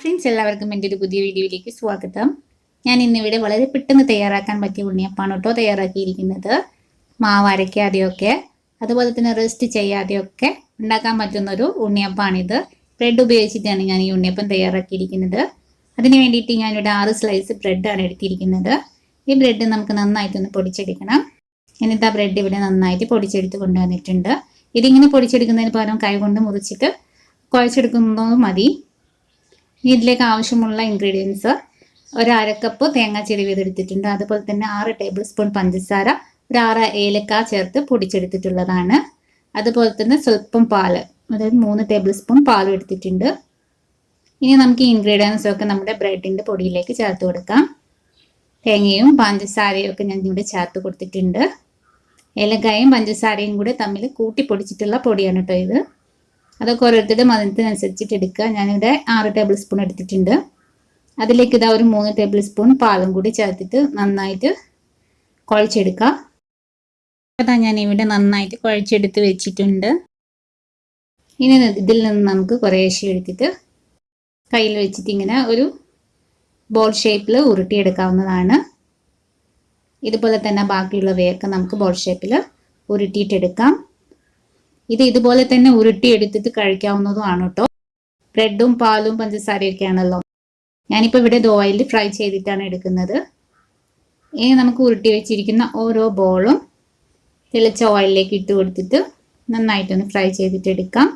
Friends എല്ലാവർക്കും എന്റെ ഒരു പുതിയ വീഡിയോയിലേക്ക് സ്വാഗതം. ഞാൻ ഇന്നിവിടെ വളരെ പെട്ടെന്ന് തയ്യാറാക്കാൻ പറ്റിയ ഉണ്ണിയപ്പാണ് കേട്ടോ തയ്യാറാക്കിയിരിക്കുന്നത്. മാവ് അരയ്ക്കാതെയൊക്കെ അതുപോലെ തന്നെ റെസ്റ്റ് ചെയ്യാതെയൊക്കെ ഉണ്ടാക്കാൻ പറ്റുന്ന ഒരു ഉണ്ണിയപ്പാണിത് ബ്രെഡ് ഉപയോഗിച്ചിട്ടാണ് ഞാൻ ഈ ഉണ്ണിയപ്പം തയ്യാറാക്കിയിരിക്കുന്നത്. അതിന് വേണ്ടിയിട്ട് ഞാനിവിടെ ആറ് സ്ലൈസ് ബ്രെഡാണ് എടുത്തിരിക്കുന്നത്. ഈ ബ്രെഡ് നമുക്ക് നന്നായിട്ടൊന്ന് പൊടിച്ചെടുക്കണം. ആ ബ്രെഡ് ഇവിടെ നന്നായിട്ട് പൊടിച്ചെടുത്ത് കൊണ്ടുവന്നിട്ടുണ്ട്. ഇതിങ്ങനെ പൊടിച്ചെടുക്കുന്നതിന് പകരം കൈ കൊണ്ട് മുറിച്ചിട്ട് കുഴച്ചെടുക്കുന്നത് മതി. ഇനി ഇതിലേക്ക് ആവശ്യമുള്ള ഇൻഗ്രീഡിയൻസ് ഒരു അരക്കപ്പ് തേങ്ങ ചിരവിയത് എടുത്തിട്ടുണ്ട്. അതുപോലെ തന്നെ ആറ് ടേബിൾ സ്പൂൺ പഞ്ചസാര ഒരു ആറ് ഏലക്ക ചേർത്ത് പൊടിച്ചെടുത്തിട്ടുള്ളതാണ്. അതുപോലെ തന്നെ സ്വല്പം പാൽ അതായത് മൂന്ന് ടേബിൾ സ്പൂൺ പാലും എടുത്തിട്ടുണ്ട്. ഇനി നമുക്ക് ഇൻഗ്രീഡിയൻസ് ഒക്കെ നമ്മുടെ ബ്രെഡിന്റെ പൊടിയിലേക്ക് ചേർത്ത് കൊടുക്കാം. തേങ്ങയും പഞ്ചസാരയും ഒക്കെ ഞാൻ ഇവിടെ ചേർത്ത് കൊടുത്തിട്ടുണ്ട്. ഏലക്കായും പഞ്ചസാരയും കൂടെ തമ്മിൽ കൂട്ടി പൊടിച്ചിട്ടുള്ള പൊടിയാണ് കേട്ടോ ഇത്. അതൊക്കെ ഓരോരുത്തരുടെ മതത്തിനനുസരിച്ചിട്ട് എടുക്കുക. ഞാനിവിടെ ആറ് ടേബിൾ സ്പൂൺ എടുത്തിട്ടുണ്ട്. അതിലേക്ക് ഇതാ ഒരു മൂന്ന് ടേബിൾ സ്പൂൺ പാലും കൂടി ചേർത്തിട്ട് നന്നായിട്ട് കുഴച്ചെടുക്കുക. അതാ ഞാൻ ഇവിടെ നന്നായിട്ട് കുഴച്ചെടുത്ത് വെച്ചിട്ടുണ്ട്. ഇനി ഇതിൽ നിന്ന് നമുക്ക് കുറേശ്ശെ എടുത്തിട്ട് കയ്യിൽ വെച്ചിട്ട് ഇങ്ങനെ ഒരു ബോൾ ഷേപ്പിൽ ഉരുട്ടിയെടുക്കാവുന്നതാണ്. ഇതുപോലെ തന്നെ ബാക്കിയുള്ളവയൊക്കെ നമുക്ക് ബോൾ ഷേപ്പിൽ ഉരുട്ടിയിട്ടെടുക്കാം. ഇത് ഇതുപോലെ തന്നെ ഉരുട്ടിയെടുത്തിട്ട് കഴിക്കാവുന്നതുമാണ് കേട്ടോ ബ്രെഡും പാലും പഞ്ചസാരയൊക്കെ ആണല്ലോ ഞാനിപ്പോൾ ഇവിടെ ഓയിലിൽ ഫ്രൈ ചെയ്തിട്ടാണ് എടുക്കുന്നത്. ഇനി നമുക്ക് ഉരുട്ടി വെച്ചിരിക്കുന്ന ഓരോ ബോളും തെളിച്ച ഓയിലിലേക്ക് ഇട്ട് കൊടുത്തിട്ട് നന്നായിട്ടൊന്ന് ഫ്രൈ ചെയ്തിട്ട് എടുക്കാം.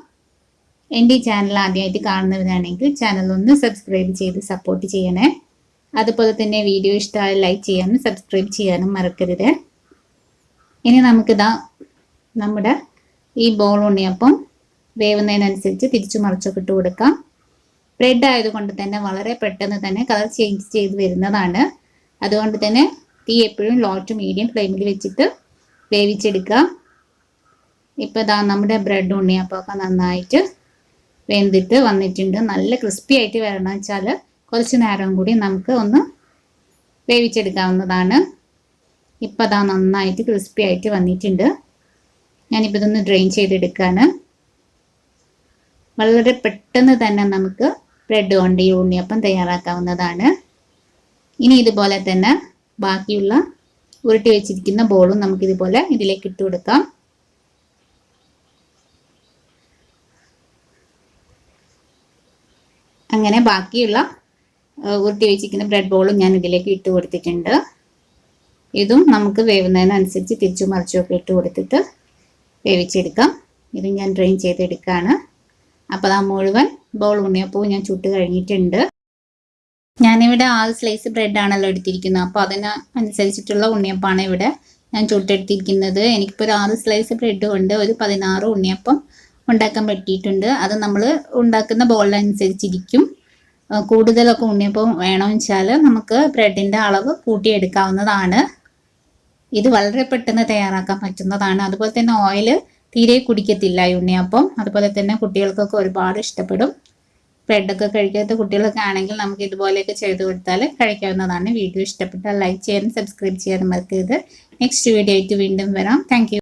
എന്റെ ഈ ചാനൽ ആദ്യമായിട്ട് കാണുന്നവരാണെങ്കിൽ ചാനൽ ഒന്ന് സബ്സ്ക്രൈബ് ചെയ്ത് സപ്പോർട്ട് ചെയ്യണേ. അതുപോലെ തന്നെ വീഡിയോ ഇഷ്ടമായ ലൈക്ക് ചെയ്യാനും സബ്സ്ക്രൈബ് ചെയ്യാനും മറക്കരുത്. ഇനി നമുക്കിതാ നമ്മുടെ ഈ ബോൾ ഉണ്ണിയപ്പം വേവുന്നതിനനുസരിച്ച് തിരിച്ചു മറിച്ചൊക്കെ ഇട്ട് കൊടുക്കാം. ബ്രെഡ് ആയതുകൊണ്ട് തന്നെ വളരെ പെട്ടെന്ന് തന്നെ കളർ ചേഞ്ച് ചെയ്ത് വരുന്നതാണ്. അതുകൊണ്ട് തന്നെ തീ എപ്പോഴും ലോ ടു മീഡിയം ഫ്ലെയിമിൽ വെച്ചിട്ട് വേവിച്ചെടുക്കുക. ഇപ്പോൾ ഇതാ നമ്മുടെ ബ്രെഡ് ഉണ്ണിയപ്പമൊക്കെ നന്നായിട്ട് വെന്തിട്ട് വന്നിട്ടുണ്ട്. നല്ല ക്രിസ്പി ആയിട്ട് വരണം വെച്ചാൽ കുറച്ച് നേരം കൂടി നമുക്ക് ഒന്ന് വേവിച്ചെടുക്കാവുന്നതാണ്. ഇപ്പം അതാ നന്നായിട്ട് ക്രിസ്പി ആയിട്ട് വന്നിട്ടുണ്ട്. ഞാനിപ്പോൾ ഇതൊന്ന് ഡ്രെയിൻ ചെയ്തെടുക്കാണ്. വളരെ പെട്ടെന്ന് തന്നെ നമുക്ക് ബ്രെഡ് കൊണ്ട് ഉണ്ണിയപ്പം തയ്യാറാക്കാവുന്നതാണ്. ഇനി ഇതുപോലെ തന്നെ ബാക്കിയുള്ള ഉരുട്ടി വെച്ചിരിക്കുന്ന ബോളും നമുക്കിതുപോലെ ഇതിലേക്ക് ഇട്ട് കൊടുക്കാം. അങ്ങനെ ബാക്കിയുള്ള ഉരുട്ടി വെച്ചിരിക്കുന്ന ബ്രെഡ് ബോളും ഞാൻ ഇതിലേക്ക് ഇട്ട് കൊടുത്തിട്ടുണ്ട്. ഇതും നമുക്ക് വേവുന്നതിനനുസരിച്ച് തിരിച്ചു മറിച്ചുമൊക്കെ ഇട്ട് കൊടുത്തിട്ട് വേവിച്ചെടുക്കാം. ഇത് ഞാൻ ഡ്രെയിൻ ചെയ്തെടുക്കുകയാണ് അപ്പോൾ ആ മുഴുവൻ ബോൾ ഉണ്ണിയപ്പവും ഞാൻ ചുട്ട് കഴിഞ്ഞിട്ടുണ്ട്. ഞാനിവിടെ ആറ് സ്ലൈസ് ബ്രെഡ് ആണല്ലോ എടുത്തിരിക്കുന്നത്. അപ്പോൾ അതിന് അനുസരിച്ചിട്ടുള്ള ഉണ്ണിയപ്പമാണ് ഇവിടെ ഞാൻ ചുട്ടെടുത്തിരിക്കുന്നത്. എനിക്കിപ്പോൾ ഒരു ആറ് സ്ലൈസ് ബ്രെഡ് കൊണ്ട് ഒരു പതിനാറ് ഉണ്ണിയപ്പം ഉണ്ടാക്കാൻ പറ്റിയിട്ടുണ്ട്. അത് നമ്മൾ ഉണ്ടാക്കുന്ന ബോളിനനുസരിച്ചിരിക്കും കൂടുതലൊക്കെ ഉണ്ണിയപ്പം വേണമെന്ന് വെച്ചാൽ നമുക്ക് ബ്രെഡിന്റെ അളവ് കൂട്ടിയെടുക്കാവുന്നതാണ്. ഇത് വളരെ പെട്ടെന്ന് തയ്യാറാക്കാൻ പറ്റുന്നതാണ്. അതുപോലെ തന്നെ ഓയിൽ തീരെ കുടിക്കത്തില്ല ഉണ്ണിയപ്പം. അതുപോലെ തന്നെ കുട്ടികൾക്കൊക്കെ ഒരുപാട് ഇഷ്ടപ്പെടും. ബ്രെഡൊക്കെ കഴിക്കാത്ത കുട്ടികളൊക്കെ ആണെങ്കിൽ നമുക്ക് ഇതുപോലെയൊക്കെ ചെയ്ത് കൊടുത്താൽ കഴിക്കാവുന്നതാണ്. വീഡിയോ ഇഷ്ടപ്പെട്ടാൽ ലൈക്ക് ചെയ്യാനും സബ്സ്ക്രൈബ് ചെയ്യാനും മറക്കരുത്. നെക്സ്റ്റ് വീഡിയോ ആയിട്ട് വീണ്ടും വരാം. താങ്ക്